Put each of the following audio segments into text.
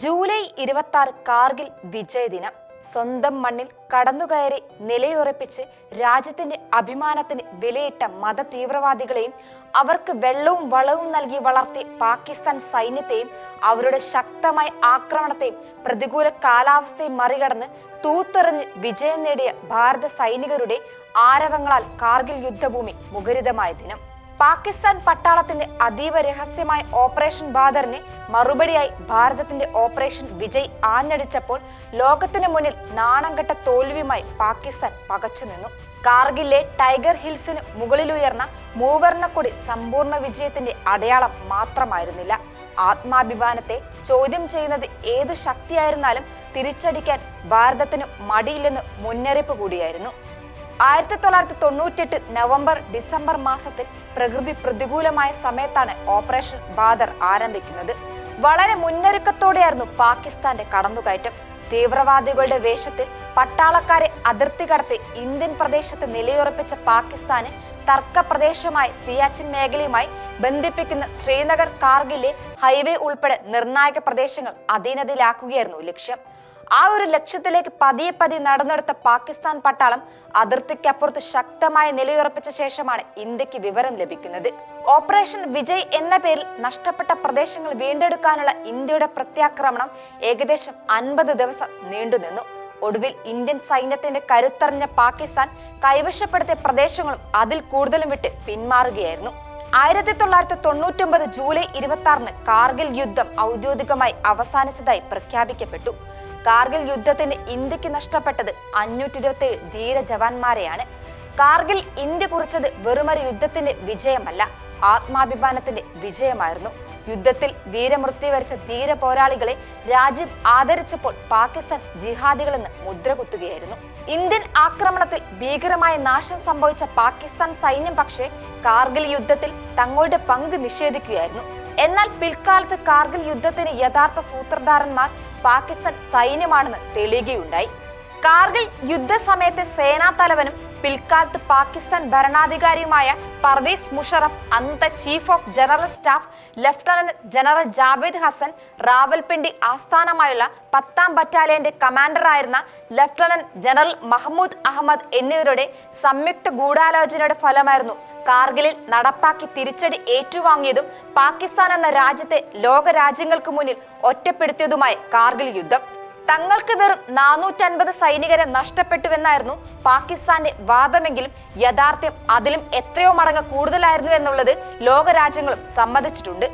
July ഇരുപത്തി ആറ് കാർഗിൽ വിജയ ദിനം സ്വന്തം മണ്ണിൽ കടന്നുകയറി നിലയുറപ്പിച്ച് രാജ്യത്തിന്റെ അഭിമാനത്തിന് വിലയിട്ട മത തീവ്രവാദികളെയും അവർക്ക് വെള്ളവും വളവും നൽകി വളർത്തിയ പാകിസ്ഥാൻ സൈന്യത്തെയും അവരുടെ ശക്തമായ ആക്രമണത്തെയും പ്രതികൂല കാലാവസ്ഥയും മറികടന്ന് തൂത്തെറിഞ്ഞ് വിജയം നേടിയ ഭാരത സൈനികരുടെ ആരവങ്ങളാൽ കാർഗിൽ യുദ്ധഭൂമി മുഖരിതമായ ദിനം. പാകിസ്ഥാൻ പട്ടാളത്തിന്റെ അതീവ രഹസ്യമായ ഓപ്പറേഷൻ ബാദറിന് മറുപടിയായി ഭാരതത്തിന്റെ ഓപ്പറേഷൻ വിജയ് ആഞ്ഞടിച്ചപ്പോൾ ലോകത്തിന് മുന്നിൽ നാണംകെട്ട തോൽവിയുമായി പാകിസ്ഥാൻ പകച്ചു നിന്നു. കാർഗിലെ ടൈഗർ ഹിൽസിന് മുകളിലുയർന്ന മൂവർണക്കൊടി സമ്പൂർണ വിജയത്തിന്റെ അടയാളം മാത്രമായിരുന്നില്ല. ആത്മാഭിമാനത്തെ ചോദ്യം ചെയ്യുന്നത് ഏതു ശക്തിയായിരുന്നാലും തിരിച്ചടിക്കാൻ ഭാരതത്തിന് മടിയില്ലെന്ന് മുന്നറിയിപ്പ് കൂടിയായിരുന്നു. ആയിരത്തി തൊള്ളായിരത്തി തൊണ്ണൂറ്റെട്ട് നവംബർ ഡിസംബർ മാസത്തിൽ പ്രകൃതി പ്രതികൂലമായ സമയത്താണ് ഓപ്പറേഷൻ ബാദർ ആരംഭിക്കുന്നത്. വളരെ മുന്നൊരുക്കത്തോടെയായിരുന്നു പാകിസ്ഥാന്റെ കടന്നുകയറ്റം. തീവ്രവാദികളുടെ വേഷത്തിൽ പട്ടാളക്കാരെ അതിർത്തി കടത്തി ഇന്ത്യൻ പ്രദേശത്ത് നിലയുറപ്പിച്ച പാകിസ്ഥാന് തർക്ക പ്രദേശമായ സിയാച്ചിൻ മേഖലയുമായി ബന്ധിപ്പിക്കുന്ന ശ്രീനഗർ കാർഗിലെ ഹൈവേ ഉൾപ്പെടെ നിർണായക പ്രദേശങ്ങൾ അധീനതയിലാക്കുകയായിരുന്നു ലക്ഷ്യം. ആ ഒരു ലക്ഷ്യത്തിലേക്ക് പതിയെ പതിയെ നടന്നെടുത്ത പാകിസ്ഥാൻ പട്ടാളം അതിർത്തിക്കപ്പുറത്ത് ശക്തമായ നിലയുറപ്പിച്ച ശേഷമാണ് ഇന്ത്യയ്ക്ക് വിവരം ലഭിക്കുന്നത്. ഓപ്പറേഷൻ വിജയ് എന്ന പേരിൽ നഷ്ടപ്പെട്ട പ്രദേശങ്ങൾ വീണ്ടെടുക്കാനുള്ള ഇന്ത്യയുടെ പ്രത്യാക്രമണം ഏകദേശം അൻപത് ദിവസം നീണ്ടുനിന്നു ഒടുവിൽ ഇന്ത്യൻ സൈന്യത്തിന്റെ കരുത്തറിഞ്ഞ പാകിസ്ഥാൻ കൈവശപ്പെടുത്തിയ പ്രദേശങ്ങളും അതിൽ കൂടുതലും വിട്ട് പിന്മാറുകയായിരുന്നു. ആയിരത്തി തൊള്ളായിരത്തി തൊണ്ണൂറ്റി ഒമ്പത് ജൂലൈ ഇരുപത്തി ആറിന് കാർഗിൽ യുദ്ധം ഔദ്യോഗികമായി അവസാനിച്ചതായി പ്രഖ്യാപിക്കപ്പെട്ടു. കാർഗിൽ യുദ്ധത്തിന് ഇന്ത്യയ്ക്ക് നഷ്ടപ്പെട്ടത് അഞ്ഞൂറ്റി ഇരുപത്തി ഏഴ് ധീര ജവാന്മാരെയാണ്. കാർഗിൽ ഇന്ത്യ കുറിച്ചത് വെറുമൊരു യുദ്ധത്തിന്റെ വിജയമല്ല ആത്മാഭിമാനത്തിന്റെ വിജയമായിരുന്നു. യുദ്ധത്തിൽ വീരമൃത്യു വരിച്ച ധീര പോരാളികളെ രാജ്യം ആദരിച്ചപ്പോൾ പാകിസ്ഥാൻ ജിഹാദികളെന്ന് മുദ്രകുത്തുകയായിരുന്നു. ഇന്ത്യൻ ആക്രമണത്തിൽ ഭീകരമായ നാശം സംഭവിച്ച പാകിസ്ഥാൻ സൈന്യം പക്ഷേ കാർഗിൽ യുദ്ധത്തിൽ തങ്ങളുടെ പങ്ക് നിഷേധിക്കുകയായിരുന്നു. എന്നാൽ പിൽക്കാലത്ത് കാർഗിൽ യുദ്ധത്തിന് യഥാർത്ഥ സൂത്രധാരന്മാർ പാകിസ്ഥാൻ സൈന്യമാണെന്ന് തെളിയുകയുണ്ടായി. കാർഗിൽ യുദ്ധസമയത്തെ സേനാ തലവനും പിൽക്കാലത്ത് പാകിസ്ഥാൻ ഭരണാധികാരിയുമായ പർവേസ് മുഷറഫ് അന്നത്തെ chief of general staff lieutenant general Javed Hasan Rawalpindi ആസ്ഥാനമായുള്ള പത്താം ബറ്റാലിയന്റെ കമാൻഡറായിരുന്ന ലഫ്റ്റനന്റ് ജനറൽ മഹ്മൂദ് അഹമ്മദ് എന്നിവരുടെ സംയുക്ത ഗൂഢാലോചനയുടെ ഫലമായിരുന്നു കാർഗിലിൽ നടപ്പാക്കി തിരിച്ചടി ഏറ്റുവാങ്ങിയതും പാകിസ്ഥാൻ എന്ന രാജ്യത്തെ ലോകരാജ്യങ്ങൾക്ക് മുന്നിൽ ഒറ്റപ്പെടുത്തിയതുമായ കാർഗിൽ യുദ്ധം. തങ്ങൾക്ക് വെറും നാനൂറ്റൻപത് സൈനികരെ നഷ്ടപ്പെട്ടുവെന്നായിരുന്നു പാകിസ്ഥാന്റെ വാദമെങ്കിലും യഥാർത്ഥ്യം അതിലും എത്രയോ മടങ്ങ് കൂടുതലായിരുന്നു എന്നുള്ളത് ലോകരാജ്യങ്ങളും സമ്മതിച്ചിട്ടുണ്ട്.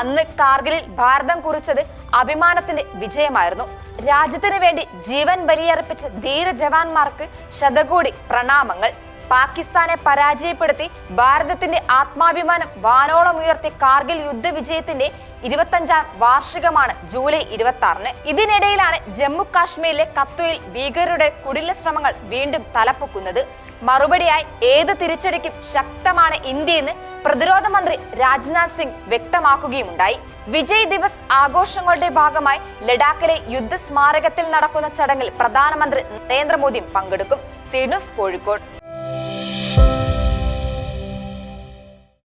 അന്ന് കാർഗിലിൽ ഭാരതം കുറിച്ചത് അഭിമാനത്തിന്റെ വിജയമായിരുന്നു. രാജ്യത്തിന് വേണ്ടി ജീവൻ ബലിയർപ്പിച്ച ധീര ജവാന്മാർക്ക് ശതകോടി പ്രണാമങ്ങൾ. പാകിസ്ഥാനെ പരാജയപ്പെടുത്തി ഭാരതത്തിന്റെ ആത്മാഭിമാനം വാനോളം ഉയർത്തി കാർഗിൽ യുദ്ധവിജയത്തിന്റെ ഇരുപത്തഞ്ചാം വാർഷികമാണ് ജൂലൈ ഇരുപത്തി ആറിന് ഇതിനിടയിലാണ് ജമ്മു കാശ്മീരിലെ കത്വയിൽ ഭീകരരുടെ കുടില ശ്രമങ്ങൾ വീണ്ടും തലപ്പൊക്കുന്നത് മറുപടിയായി ഏത് തിരിച്ചടിക്കും ശക്തമാണ് ഇന്ത്യയെന്ന് പ്രതിരോധ മന്ത്രി രാജ്നാഥ് സിംഗ് വ്യക്തമാക്കുകയുമുണ്ടായി. വിജയ് ദിവസ് ആഘോഷങ്ങളുടെ ഭാഗമായി ലഡാക്കിലെ യുദ്ധ സ്മാരകത്തിൽ നടക്കുന്ന ചടങ്ങിൽ പ്രധാനമന്ത്രി നരേന്ദ്രമോദിയും പങ്കെടുക്കും. സീനുസ് കോഴിക്കോട്.